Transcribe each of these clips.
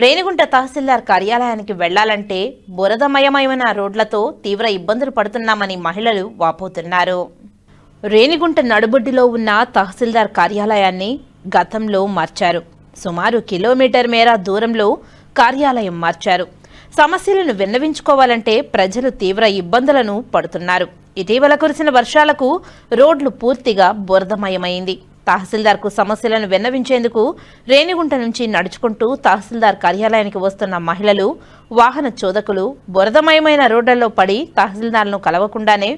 రేణిగుంట తహసీల్దార్ కార్యాలయానికి వెళ్ళాలంటే బురదమయమైన రోడ్లతో తీవ్ర ఇబ్బందులు పడుతున్నామని మహిళలు వాపోతున్నారు. రేణిగుంట నడుబొడ్డిలో ఉన్న తహసీల్దార్ కార్యాలయాన్ని గతంలో మార్చారు. సుమారు కిలోమీటర్ మేర దూరంలో కార్యాలయం మార్చారు. సమస్యలను విన్నవించుకోవాలంటే ప్రజలు తీవ్ర ఇబ్బందులను పడుతున్నారు. ఇటీవల కురిసిన వర్షాలకు రోడ్లు పూర్తిగా బురదమయమైంది. తహసీల్దార్కు సమస్యలను విన్నవించేందుకు రేణిగుంట నుంచి నడుచుకుంటూ తహసీల్దార్ కార్యాలయానికి వస్తున్న మహిళలు వాహన చోదకులు బురదమయమైన రోడ్లలో పడి తహసీల్దార్ను కలవకుండానే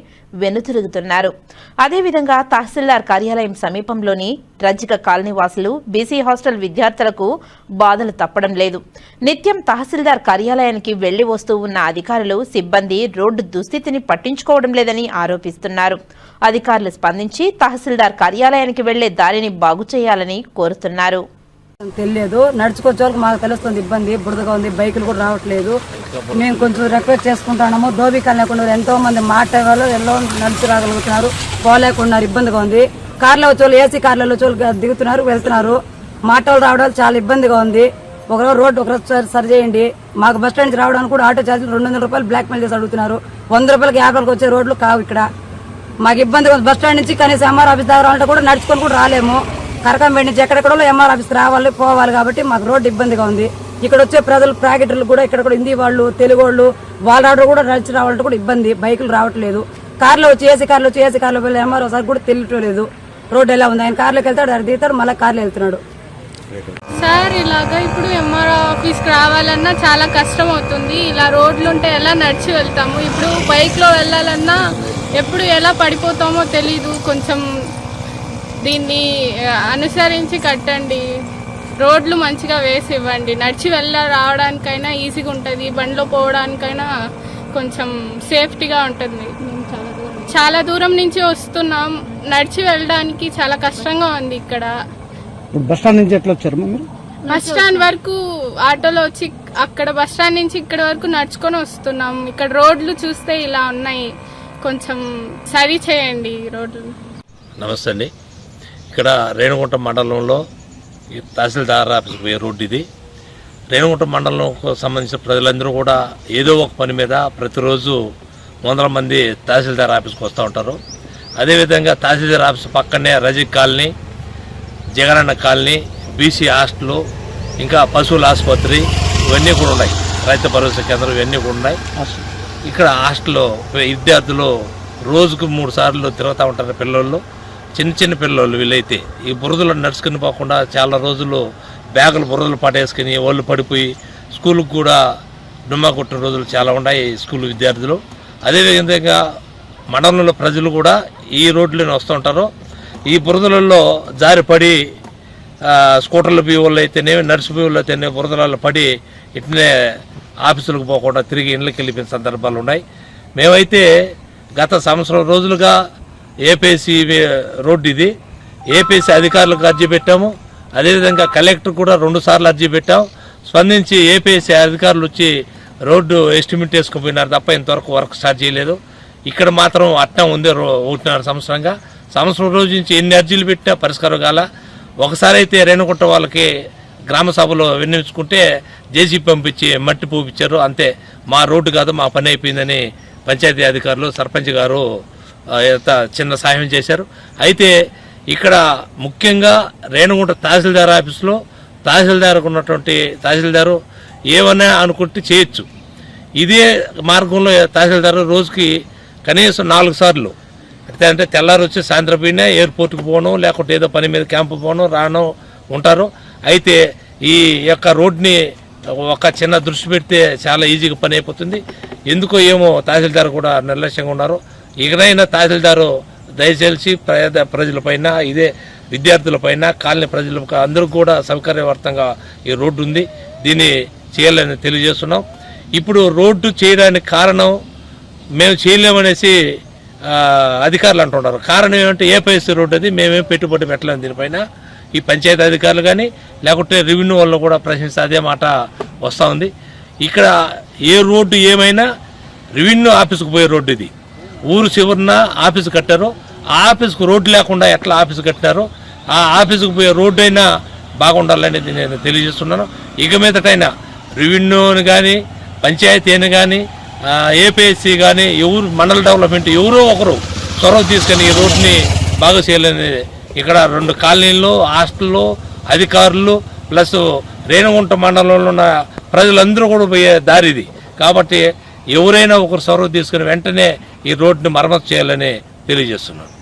వెనుతిరుగుతున్నారు అదేవిధంగా తహసీల్దార్ కార్యాలయం సమీపంలోని రజ్జిక కాలనీ వాసులు బీసీ హాస్టల్ విద్యార్థులకు బాధలు తప్పడం లేదు. నిత్యం తహసీల్దార్ కార్యాలయానికి వెళ్ళి వస్తూ ఉన్న అధికారులు సిబ్బంది రోడ్డు దుస్థితిని పట్టించుకోవడం లేదని ఆరోపిస్తున్నారు. అధికారులు స్పందించి తహసీల్దార్ కార్యాలయానికి వెళ్ళే దారిని బాగు చేయాలని కోరుతున్నారు. తెలియదు. నడుచుకొచ్చే వాళ్ళకి మాకు తెలుస్తుంది ఇబ్బంది బురదగా ఉంది బైకులు కూడా రావట్లేదు. మేము కొంచెం రిక్వెస్ట్ చేసుకుంటున్నాము. దోబికాలు లేకుండా ఎంతో మంది మాట వాళ్ళు ఎల్లో నడిచి రాగలుగుతున్నారు. పోలేకున్నారు ఇబ్బందిగా ఉంది. కార్లో వచ్చే వాళ్ళు ఏసీ కార్లలో వచ్చే దిగుతున్నారు వెళ్తున్నారు. మాట వాళ్ళు రావడం చాలా ఇబ్బందిగా ఉంది. ఒకరోజు రోడ్డు ఒకరోజు సరి- చేయండి. మాకు బస్ స్టాండ్ రావడానికి కూడా ఆటో ఛార్జీలు రెండు వందల రూపాయలు బ్లాక్ మెయిల్ చేసి అడుగుతున్నారు. వంద రూపాయలకి యాభైకి వచ్చే రోడ్లు కావు ఇక్కడ. మాకు ఇబ్బందిగా ఉంది. బస్ స్టాండ్ నుంచి కనీసం ఎంఆర్ ఆఫీస్ దగ్గర కూడా నడుచుకొని కూడా రాలేము. కరకంపేట నుంచి ఎక్కడెక్కడో ఎంఆర్ ఆఫీస్ రావాలి పోవాలి కాబట్టి మాకు రోడ్డు ఇబ్బందిగా ఉంది. ఇక్కడ వచ్చే ప్రజలు ప్రాకెటర్లు కూడా ఇక్కడ కూడా హిందీ వాళ్ళు తెలుగు వాళ్ళు వాళ్ళ రావడం కూడా నడిచి రావాలంటే కూడా ఇబ్బంది. బైకులు రావట్లేదు. కార్లో వచ్చి ఏసీ కార్లో వచ్చి ఏసీ కార్లో వెళ్ళి ఎంఆర్ ఒకసారి కూడా తెలియట్లేదు రోడ్డు ఎలా ఉంది? ఆయన కార్లోకి వెళ్తాడు అక్కడ దిగుతాడు మళ్ళీ కార్లో వెళ్తున్నాడు. సార్ ఇలాగా ఇప్పుడు ఎంఆర్ ఆఫీస్కి రావాలన్నా చాలా కష్టం అవుతుంది. ఇలా రోడ్లు ఉంటే ఎలా నడిచి వెళ్తాము? ఇప్పుడు బైక్లో వెళ్ళాలన్నా ఎప్పుడు ఎలా పడిపోతామో తెలీదు. కొంచెం దీన్ని అనుసరించి కట్టండి. రోడ్లు మంచిగా వేసి ఇవ్వండి. నడిచి వెళ్ళ రావడానికైనా ఈజీగా ఉంటుంది. బండిలో పోవడానికైనా కొంచెం సేఫ్టీగా ఉంటుంది. చాలా దూరం నుంచి వస్తున్నాం. నడిచి వెళ్ళడానికి చాలా కష్టంగా ఉంది ఇక్కడ. బస్ స్టాండ్ నుంచి ఎట్లా వచ్చారు మీరు? బస్ స్టాండ్ వరకు ఆటోలో వచ్చి అక్కడ బస్ స్టాండ్ నుంచి ఇక్కడ వరకు నడుచుకొని వస్తున్నాం. ఇక్కడ రోడ్లు చూస్తే ఇలా ఉన్నాయి. కొంచెం సరి చేయండి ఈ రోడ్లు. నమస్తే అండి. ఇక్కడ రేణుగుంట మండలంలో ఈ తహసీల్దార్ ఆఫీస్ పోయే రోడ్డు ఇది. రేణుగుంట మండలంకు సంబంధించిన ప్రజలందరూ కూడా ఏదో ఒక పని మీద ప్రతిరోజు వందల మంది తహసీల్దార్ ఆఫీస్కి వస్తూ ఉంటారు. అదేవిధంగా తహసీల్దార్ ఆఫీస్ పక్కనే Rajik colony Jagananna colony BC hostel ఇంకా పశువుల ఆసుపత్రి ఇవన్నీ కూడా ఉన్నాయి. రైతు భరోసా కేంద్రం ఇవన్నీ కూడా ఉన్నాయి. ఇక్కడ హాస్టల్లో విద్యార్థులు రోజుకు మూడు సార్లు తిరుగుతూ ఉంటారు పిల్లలు. చిన్న చిన్న పిల్లలు వీళ్ళైతే. ఈ బురదలో నడుచుకుని పోకుండా చాలా రోజులు బ్యాగులు బురదలు పడేసుకుని వాళ్ళు పడిపోయి స్కూల్కి కూడా డుమ్మా కొట్టిన రోజులు చాలా ఉన్నాయి స్కూల్ విద్యార్థులు. అదేవిధంగా మండలంలో ప్రజలు కూడా ఈ రోడ్లోనే వస్తుంటారు ఈ బురదలలో జారిపడి స్కూటర్లు పోయే వాళ్ళు అయితేనేమి నడిచిపోయే వాళ్ళు అయితేనే బురదలలో పడి ఇట్నే ఆఫీసులకు పోకుండా తిరిగి ఇండ్లకి వెళ్ళిపోయిన సందర్భాలు ఉన్నాయి. మేమైతే గత సంవత్సరం రోజులుగా ఏపీసీ రోడ్డు ఇది. ఏపీసీ అధికారులకు అర్జీ పెట్టాము. అదేవిధంగా కలెక్టర్ కూడా రెండు సార్లు అర్జీ పెట్టాం. స్పందించి ఏపీసీ అధికారులు వచ్చి రోడ్డు ఎస్టిమేట్ వేసుకుపోయినారు తప్ప ఇంతవరకు వర్క్ స్టార్ట్ చేయలేదు. ఇక్కడ మాత్రం అట్టం ఉంది రో- ఒకటిన్నర సంవత్సరంగా. సంవత్సరం రోజు నుంచి ఎన్ని అర్జీలు పెట్టినా పరిష్కారం కాల. ఒకసారి అయితే రేణుకుంట వాళ్ళకి గ్రామ సభలో విన్నవించుకుంటే జేసీ పంపించి మట్టి పూపించారు అంతే. మా రోడ్డు కాదు మా పని అయిపోయిందని పంచాయతీ అధికారులు సర్పంచ్ గారు చిన్న సహాయం చేశారు. అయితే ఇక్కడ ముఖ్యంగా రేణుగుంట తహసీల్దార్ ఆఫీసులో తహసీల్దార్కు ఉన్నటువంటి తహసీల్దారు ఏమన్నా అనుకుంటే చేయొచ్చు. ఇదే మార్గంలో తహసీల్దారు రోజుకి కనీసం నాలుగు సార్లు. అయితే అంటే తెల్లారి వచ్చి సాయంత్రం పోయినా ఎయిర్పోర్ట్కి పోను లేకుంటే ఏదో పని మీద క్యాంపు పోను రాను ఉంటారు. అయితే ఈ యొక్క రోడ్ని ఒక చిన్న దృష్టి పెడితే చాలా ఈజీగా పని అయిపోతుంది. ఎందుకో ఏమో తహసీల్దార్ కూడా నిర్లక్ష్యంగా ఉన్నారు. ఇకనైనా తహసీల్దారు దయచేసి ప్రజలపైన ఇదే విద్యార్థులపైన కాలనీ ప్రజలకు అందరూ కూడా సౌకర్యవర్తంగా ఈ రోడ్డు ఉంది. దీన్ని చేయాలని తెలియజేస్తున్నాం. ఇప్పుడు రోడ్డు చేయడానికి కారణం మేము చేయలేమనేసి అధికారులు అంటున్నారు. కారణం ఏమంటే ఏపీఎస్సీ రోడ్డు అది మేమేం పెట్టుబడి పెట్టలేము దీనిపైన. ఈ పంచాయతీ అధికారులు కానీ లేకుంటే రెవెన్యూ వాళ్ళు కూడా ప్రశ్నిస్తే అదే మాట వస్తూ ఉంది. ఇక్కడ ఏ రోడ్డు ఏమైనా రెవెన్యూ ఆఫీస్కి పోయే రోడ్డు ఇది. ఊరు చివరిన ఆఫీసు కట్టారు. ఆ ఆఫీసుకు రోడ్డు లేకుండా ఎట్లా ఆఫీసు కట్టినారో? ఆ ఆఫీసుకు పోయే రోడ్డు అయినా బాగుండాలనేది నేను తెలియజేస్తున్నాను. ఇక మీదటైనా రెవెన్యూని కానీ పంచాయతీని కానీ ఏపీఎస్సి కానీ ఎవరు మండల డెవలప్మెంట్ ఎవరో ఒకరు చొరవ తీసుకొని ఈ రోడ్ని బాగు చేయాలని ఇక్కడ రెండు కాలనీలు హాస్టళ్ళు అధికారులు ప్లస్ రేణుగుంట మండలంలో ఉన్న ప్రజలందరూ కూడా పోయే దారి ఇది. కాబట్టి ఎవరైనా ఒకరు చొరవ తీసుకుని వెంటనే ఈ రోడ్ని మరమ్మతు చేయాలని తెలియజేస్తున్నాను.